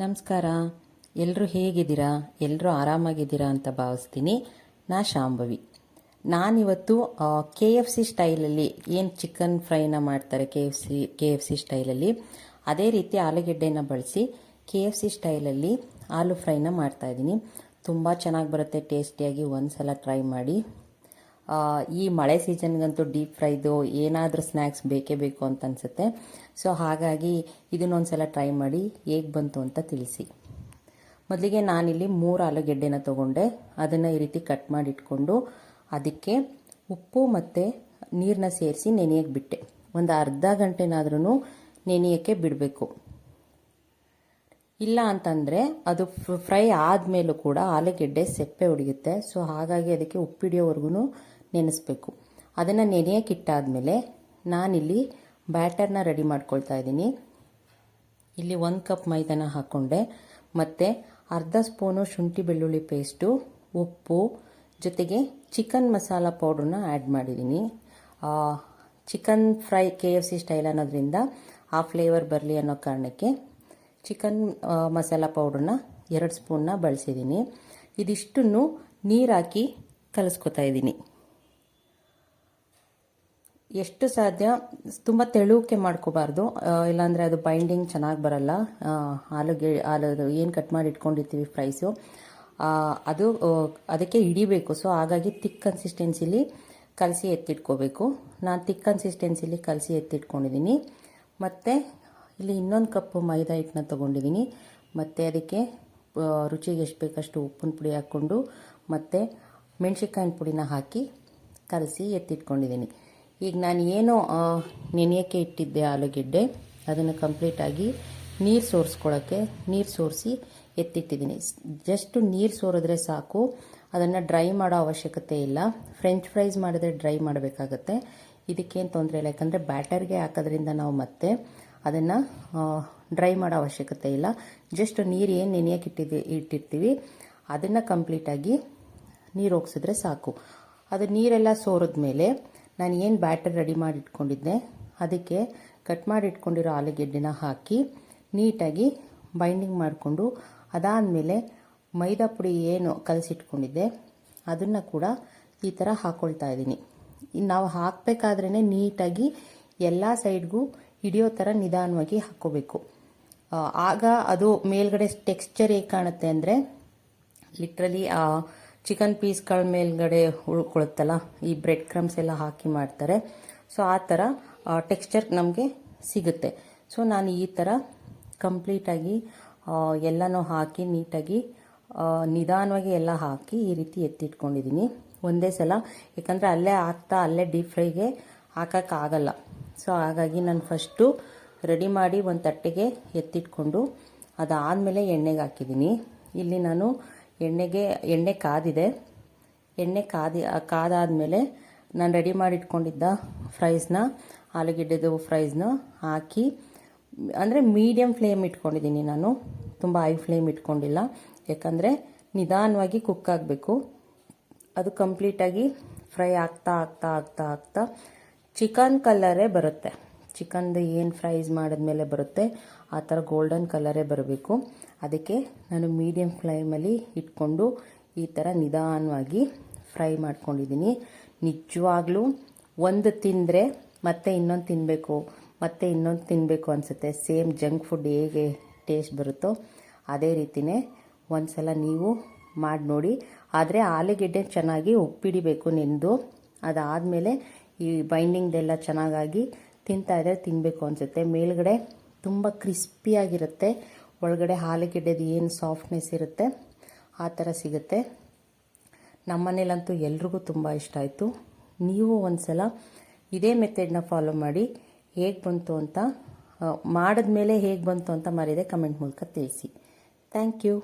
ನಮಸ್ಕಾರ. ಎಲ್ಲರೂ ಹೇಗಿದ್ದೀರಾ? ಎಲ್ಲರೂ ಆರಾಮಾಗಿದ್ದೀರಾ ಅಂತ ಭಾವಿಸ್ತೀನಿ. ನಾ ಶಾಂಭವಿ. ನಾನಿವತ್ತು ಕೆ ಎಫ್ ಸಿ ಸ್ಟೈಲಲ್ಲಿ ಏನು ಚಿಕನ್ ಫ್ರೈನ ಮಾಡ್ತಾರೆ K F C K F C ಸ್ಟೈಲಲ್ಲಿ, ಅದೇ ರೀತಿ ಆಲೂಗೆಡ್ಡೆನ ಬಳಸಿ ಕೆ ಎಫ್ ಸಿ ಸ್ಟೈಲಲ್ಲಿ ಆಲೂ ಫ್ರೈನ ಮಾಡ್ತಾಯಿದ್ದೀನಿ ತುಂಬ ಚೆನ್ನಾಗಿ ಬರುತ್ತೆ, ಟೇಸ್ಟಿಯಾಗಿ ಒಂದು ಸಲ ಟ್ರೈ ಮಾಡಿ. ಈ ಮಳೆ ಸೀಸನ್ಗಂತೂ ಡೀಪ್ ಫ್ರೈದು ಏನಾದರೂ ಸ್ನ್ಯಾಕ್ಸ್ ಬೇಕೇ ಬೇಕು ಅಂತ ಅನಿಸುತ್ತೆ. ಸೊ ಹಾಗಾಗಿ ಇದನ್ನೊಂದ್ಸಲ ಟ್ರೈ ಮಾಡಿ ಹೇಗೆ ಬಂತು ಅಂತ ತಿಳಿಸಿ. ಮೊದಲಿಗೆ ನಾನಿಲ್ಲಿ ಮೂರು ಆಲೂಗೆಡ್ಡೆನ ತೊಗೊಂಡೆ. ಅದನ್ನು ಈ ರೀತಿ ಕಟ್ ಮಾಡಿ ಇಟ್ಕೊಂಡು ಅದಕ್ಕೆ ಉಪ್ಪು ಮತ್ತು ನೀರನ್ನ ಸೇರಿಸಿ ನೆನೆಯಕ್ಕೆ ಬಿಟ್ಟೆ. ಒಂದು ಅರ್ಧ ಗಂಟೆನಾದ್ರೂ ನೆನೆಯೋಕ್ಕೆ ಬಿಡಬೇಕು. ಇಲ್ಲ ಅಂತಂದರೆ ಅದು ಫ್ರೈ ಆದಮೇಲೂ ಕೂಡ ಆಲೂಗೆಡ್ಡೆ ಸೆಪ್ಪೆ ಹೊಡೆಯುತ್ತೆ ಸೊ ಹಾಗಾಗಿ ಅದಕ್ಕೆ ಉಪ್ಪಿಡಿಯೋವರೆಗೂ ನೆನೆಸ್ಬೇಕು. ಅದನ್ನು ನೆನೆಯಕ್ಕೆ ಇಟ್ಟಾದಮೇಲೆ ನಾನಿಲ್ಲಿ ಬ್ಯಾಟರ್ನ ರೆಡಿ ಮಾಡ್ಕೊಳ್ತಾ ಇದ್ದೀನಿ. ಇಲ್ಲಿ ಒಂದು ಕಪ್ ಮೈದಾನ ಹಾಕ್ಕೊಂಡೆ ಮತ್ತು ಅರ್ಧ ಸ್ಪೂನು ಶುಂಠಿ ಬೆಳ್ಳುಳ್ಳಿ ಪೇಸ್ಟು, ಉಪ್ಪು, ಜೊತೆಗೆ ಚಿಕನ್ ಮಸಾಲ ಪೌಡ್ರನ್ನ ಆ್ಯಡ್ ಮಾಡಿದ್ದೀನಿ. Chicken fry K F C style ಅನ್ನೋದ್ರಿಂದ ಆ ಫ್ಲೇವರ್ ಬರಲಿ ಅನ್ನೋ ಕಾರಣಕ್ಕೆ ಚಿಕನ್ ಮಸಾಲ ಪೌಡ್ರನ್ನ ಎರಡು ಸ್ಪೂನ್ನ ಬಳಸಿದ್ದೀನಿ. ಇದಿಷ್ಟನ್ನು ನೀರು ಹಾಕಿ ಕಲಿಸ್ಕೊತಾ ಇದ್ದೀನಿ. ಎಷ್ಟು ಸಾಧ್ಯ? ತುಂಬ ತೆಳುವಕ್ಕೆ ಮಾಡ್ಕೋಬಾರ್ದು. ಇಲ್ಲಾಂದರೆ ಅದು ಬೈಂಡಿಂಗ್ ಚೆನ್ನಾಗಿ ಬರಲ್ಲ. ಆಲೂಗೆ ಆಲೂದು ಏನು ಕಟ್ ಮಾಡಿ ಇಟ್ಕೊಂಡಿರ್ತೀವಿ ಫ್ರೈಸು ಅದು ಅದಕ್ಕೆ ಹಿಡಿಬೇಕು. ಸೊ ಹಾಗಾಗಿ ತಿಕ್ ಕನ್ಸಿಸ್ಟೆನ್ಸಿಲಿ ಕಲಸಿ ಎತ್ತಿಟ್ಕೋಬೇಕು. ನಾನು ತಿಕ್ ಕನ್ಸಿಸ್ಟೆನ್ಸಿಲಿ ಕಲಸಿ ಎತ್ತಿಟ್ಕೊಂಡಿದ್ದೀನಿ ಮತ್ತು ಇಲ್ಲಿ ಇನ್ನೊಂದು ಕಪ್ಪು ಮೈದಾ ಹಿಟ್ಟನ್ನ ತೊಗೊಂಡಿದ್ದೀನಿ ಮತ್ತು ಅದಕ್ಕೆ ರುಚಿಗೆ ಎಷ್ಟು ಬೇಕಷ್ಟು ಉಪ್ಪಿನ ಪುಡಿ ಹಾಕ್ಕೊಂಡು, ಮತ್ತು ಮೆಣಸಿನ್ಕಾಯಿನ ಪುಡಿನ ಹಾಕಿ ಕಲಸಿ ಎತ್ತಿಟ್ಕೊಂಡಿದ್ದೀನಿ ಈಗ ನಾನು ಏನು ನೆನೆಯೋಕ್ಕೆ ಇಟ್ಟಿದ್ದೆ ಆಲೂಗೆಡ್ಡೆ. ಅದನ್ನು ಕಂಪ್ಲೀಟಾಗಿ ನೀರು ಸೋರಿಸ್ಕೊಳ್ಳೋಕ್ಕೆ ನೀರು ಸೋರಿಸಿ ಎತ್ತಿಟ್ಟಿದ್ದೀನಿ. ಜಸ್ಟ್ ನೀರು ಸೋರಿದ್ರೆ ಸಾಕು. ಅದನ್ನು ಡ್ರೈ ಮಾಡೋ ಅವಶ್ಯಕತೆ ಇಲ್ಲ. ಫ್ರೆಂಚ್ ಫ್ರೈಸ್ ಮಾಡಿದ್ರೆ ಡ್ರೈ ಮಾಡಬೇಕಾಗತ್ತೆ. ಇದಕ್ಕೇನು ತೊಂದರೆ ಇಲ್ಲ. ಯಾಕಂದರೆ ಬ್ಯಾಟರ್ಗೆ ಹಾಕೋದ್ರಿಂದ ನಾವು ಮತ್ತೆ ಅದನ್ನು ಡ್ರೈ ಮಾಡೋ ಅವಶ್ಯಕತೆ ಇಲ್ಲ. ಜಸ್ಟ್ ನೀರು ಏನು ನೆನೆಯೋಕೆ ಇಟ್ಟಿದ್ವಿ, ಇಟ್ಟಿರ್ತೀವಿ. ಅದನ್ನು ಕಂಪ್ಲೀಟಾಗಿ ನೀರು ಹೋಗ್ಸಿದ್ರೆ ಸಾಕು. ಅದು ನೀರೆಲ್ಲ ಸೋರಿದ್ಮೇಲೆ ನಾನು ಏನು ಬ್ಯಾಟರ್ ರೆಡಿ ಮಾಡಿ ಇಟ್ಕೊಂಡಿದ್ದೆ ಅದಕ್ಕೆ ಕಟ್ ಮಾಡಿ ಇಟ್ಕೊಂಡಿರೋ ಆಲೂಗೆಡ್ಡೆನ ಹಾಕಿ ನೀಟಾಗಿ ಬೈಂಡಿಂಗ್ ಮಾಡಿಕೊಂಡು ಅದಾದಮೇಲೆ ಮೈದಾ ಪುಡಿ ಏನು ಕಲಸಿಟ್ಕೊಂಡಿದ್ದೆ, ಅದನ್ನು ಕೂಡ ಈ ಥರ ಹಾಕ್ಕೊಳ್ತಾ ಇದ್ದೀನಿ. ನಾವು ಹಾಕಬೇಕಾದ್ರೇ ನೀಟಾಗಿ ಎಲ್ಲ ಸೈಡ್ಗೂ ಹಿಡಿಯೋ ಥರ ನಿಧಾನವಾಗಿ ಹಾಕ್ಕೋಬೇಕು ಆಗ ಅದು ಮೇಲ್ಗಡೆ ಟೆಕ್ಸ್ಚರ್ ಹೇಗೆ ಕಾಣುತ್ತೆ ಅಂದರೆ ಲಿಟ್ರಲಿ ಚಿಕನ್ ಪೀಸ್ಗಳ ಮೇಲ್ಗಡೆ ಉಳ್ಕೊಳುತ್ತಲ್ಲ, ಈ ಬ್ರೆಡ್ ಕ್ರಮ್ಸ್ ಎಲ್ಲ ಹಾಕಿ ಮಾಡ್ತಾರೆ. ಸೊ ಆ ಥರ ಟೆಕ್ಸ್ಚರ್ ನಮಗೆ ಸಿಗುತ್ತೆ. ಸೊ ನಾನು ಈ ಥರ ಕಂಪ್ಲೀಟಾಗಿ ಎಲ್ಲನೂ ಹಾಕಿ ನೀಟಾಗಿ ನಿಧಾನವಾಗಿ ಎಲ್ಲ ಹಾಕಿ ಈ ರೀತಿ ಎತ್ತಿಟ್ಕೊಂಡಿದ್ದೀನಿ ಒಂದೇ ಸಲ, ಯಾಕಂದರೆ ಅಲ್ಲೇ ಹಾಕ್ತಾ ಅಲ್ಲೇ ಡೀಪ್ ಫ್ರೈಗೆ ಹಾಕೋಕ್ಕಾಗಲ್ಲ ಸೊ ಹಾಗಾಗಿ ನಾನು ಫಸ್ಟು ರೆಡಿ ಮಾಡಿ ಒಂದು ತಟ್ಟೆಗೆ ಎತ್ತಿಟ್ಕೊಂಡು, ಅದಾದಮೇಲೆ ಎಣ್ಣೆಗೆ ಹಾಕಿದ್ದೀನಿ ಇಲ್ಲಿ ನಾನು ಎಣ್ಣೆಗೆ, ಎಣ್ಣೆ ಕಾದಿದೆ. ಎಣ್ಣೆ ಕಾದಿ ಕಾದಾದಮೇಲೆ ನಾನು ರೆಡಿ ಮಾಡಿ ಇಟ್ಕೊಂಡಿದ್ದ ಫ್ರೈಸ್ನ ಆಲೂಗೆಡ್ಡೆದು ಫ್ರೈಸ್ನ ಹಾಕಿ, ಅಂದರೆ ಮೀಡಿಯಮ್ ಫ್ಲೇಮ್ ಇಟ್ಕೊಂಡಿದ್ದೀನಿ ನಾನು. ತುಂಬ ಹೈ ಫ್ಲೇಮ್ ಇಟ್ಕೊಂಡಿಲ್ಲ. ಯಾಕಂದರೆ ನಿಧಾನವಾಗಿ ಕುಕ್ ಆಗಬೇಕು. ಅದು ಕಂಪ್ಲೀಟಾಗಿ ಫ್ರೈ ಆಗ್ತಾ ಆಗ್ತಾ ಆಗ್ತಾ ಆಗ್ತಾ ಚಿಕನ್ ಕಲ್ಲರೇ ಬರುತ್ತೆ. ಚಿಕನ್ದು ಏನು ಫ್ರೈಸ್ ಮಾಡಿದ್ಮೇಲೆ ಬರುತ್ತೆ, ಆ ಥರ ಗೋಲ್ಡನ್ ಕಲರೇ ಬರಬೇಕು. ಅದಕ್ಕೆ ನಾನು ಮೀಡಿಯಮ್ ಫ್ಲೇಮಲ್ಲಿ ಇಟ್ಕೊಂಡು ಈ ಥರ ನಿಧಾನವಾಗಿ ಫ್ರೈ ಮಾಡ್ಕೊಂಡಿದ್ದೀನಿ. ನಿಜವಾಗ್ಲೂ ಒಂದು ತಿಂದರೆ ಮತ್ತೆ ಇನ್ನೊಂದು ತಿನ್ನಬೇಕು ಮತ್ತೆ ಇನ್ನೊಂದು ತಿನ್ನಬೇಕು ಅನಿಸುತ್ತೆ. ಸೇಮ್ ಜಂಕ್ ಫುಡ್ ಹೇಗೆ ಟೇಸ್ಟ್ ಬರುತ್ತೋ ಅದೇ ರೀತಿಯೇ ಒಂದು ಸಲ ನೀವು ಮಾಡಿ ನೋಡಿ. ಆದರೆ ಆಲೂಗೆಡ್ಡೆ ಚೆನ್ನಾಗಿ ಉಪ್ಪಿಡಿಬೇಕು ನೆಂದು. ಅದಾದಮೇಲೆ ಈ ಬೈಂಡಿಂಗ್ದೆಲ್ಲ ಚೆನ್ನಾಗಾಗಿ ತಿಂತಾ ಇದ್ರೆ ತಿನ್ನಬೇಕು ಅನಿಸುತ್ತೆ. ಮೇಲ್ಗಡೆ ತುಂಬ ಕ್ರಿಸ್ಪಿಯಾಗಿರುತ್ತೆ ಒಳಗಡೆ ಆಲೂಗೆಡ್ಡೆದು ಏನು ಸಾಫ್ಟ್ನೆಸ್ ಇರುತ್ತೆ, ಆ ಥರ ಸಿಗುತ್ತೆ. ನಮ್ಮನೇಲಂತೂ ಎಲ್ರಿಗೂ ತುಂಬ ಇಷ್ಟ ಆಯಿತು. ನೀವು ಒಂದು ಸಲ ಇದೇ ಮೆಥಡ್ನ ಫಾಲೋ ಮಾಡಿ ಹೇಗೆ ಬಂತು ಅಂತ ಮಾಡಿದ್ಮೇಲೆ ಹೇಗೆ ಬಂತು ಅಂತ ಮರಿದೆ ಕಮೆಂಟ್ ಮೂಲಕ ತಿಳಿಸಿ. Thank you